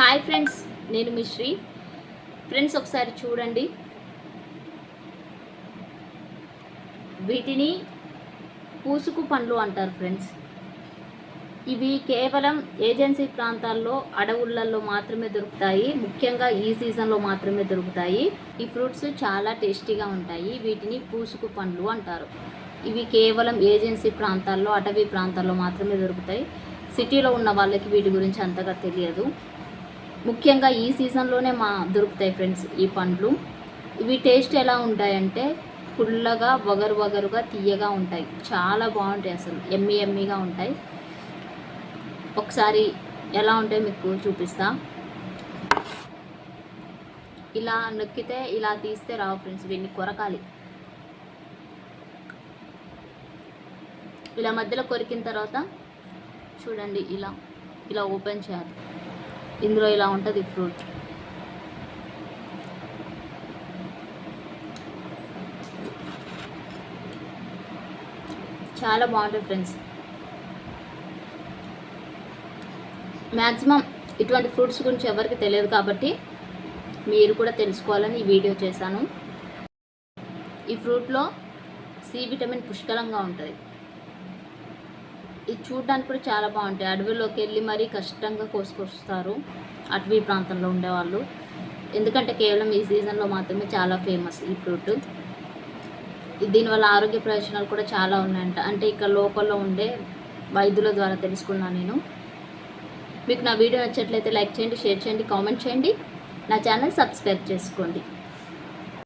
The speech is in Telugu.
హాయ్ ఫ్రెండ్స్ నేను మీ శ్రీ. ఫ్రెండ్స్ ఒకసారి చూడండి. వీటిని పూసుకు పండ్లు అంటారు ఫ్రెండ్స్ ఇవి కేవలం ఏజెన్సీ ప్రాంతాల్లో అడవులలో మాత్రమే దొరుకుతాయి. ముఖ్యంగా ఈ సీజన్లో మాత్రమే దొరుకుతాయి. ఈ ఫ్రూట్స్ చాలా టేస్టీగా ఉంటాయి. వీటిని పూసుకు పండ్లు అంటారు. ఇవి కేవలం ఏజెన్సీ ప్రాంతాల్లో అటవీ ప్రాంతాల్లో మాత్రమే దొరుకుతాయి. సిటీలో ఉన్న వాళ్ళకి వీటి గురించి అంతగా తెలియదు. ముఖ్యంగా ఈ సీజన్లోనే మా దొరుకుతాయి ఫ్రెండ్స్ ఈ పండ్లు. ఇవి టేస్ట్ ఎలా ఉంటాయంటే పుల్లగా వగరు వగరుగా తీయగా ఉంటాయి. చాలా బాగుంటాయి అసలు. ఎమ్మి ఎమ్మిగా ఉంటాయి. ఒకసారి ఎలా ఉంటాయి మీకు చూపిస్తా. ఇలా నొక్కితే ఇలా తీస్తే రావు ఫ్రెండ్స్ వీటిని కొరకాలి. ఇలా మధ్యలో కొరికిన తర్వాత చూడండి ఇలా ఇలా ఓపెన్ చేయాలి. ఇందులో ఇలా ఉంటుంది ఫ్రూట్ చాలా బాగుంటుంది ఫ్రెండ్స్ మ్యాక్సిమం ఇటువంటి ఫ్రూట్స్ గురించి ఎవరికి తెలియదు కాబట్టి మీరు కూడా తెలుసుకోవాలని ఈ వీడియో చేశాను. ఈ ఫ్రూట్లో సి విటమిన్ పుష్కలంగా ఉంటుంది. ఇది చూడడానికి కూడా చాలా బాగుంటాయి. అడవిలోకి వెళ్ళి మరీ కష్టంగా కోసుకొస్తారు. అటవీ ప్రాంతంలో ఉండేవాళ్ళు. ఎందుకంటే కేవలం ఈ సీజన్లో మాత్రమే చాలా ఫేమస్ ఈ ఫ్రూట్. దీనివల్ల ఆరోగ్య ప్రయోజనాలు కూడా చాలా ఉన్నాయంట. అంటే ఇక్కడ లోకల్లో ఉండే వైద్యుల ద్వారా తెలుసుకున్నాను నేను. మీకు నా వీడియో నచ్చట్లయితే లైక్ చేయండి షేర్ చేయండి కామెంట్ చేయండి. నా ఛానల్ సబ్స్క్రైబ్ చేసుకోండి.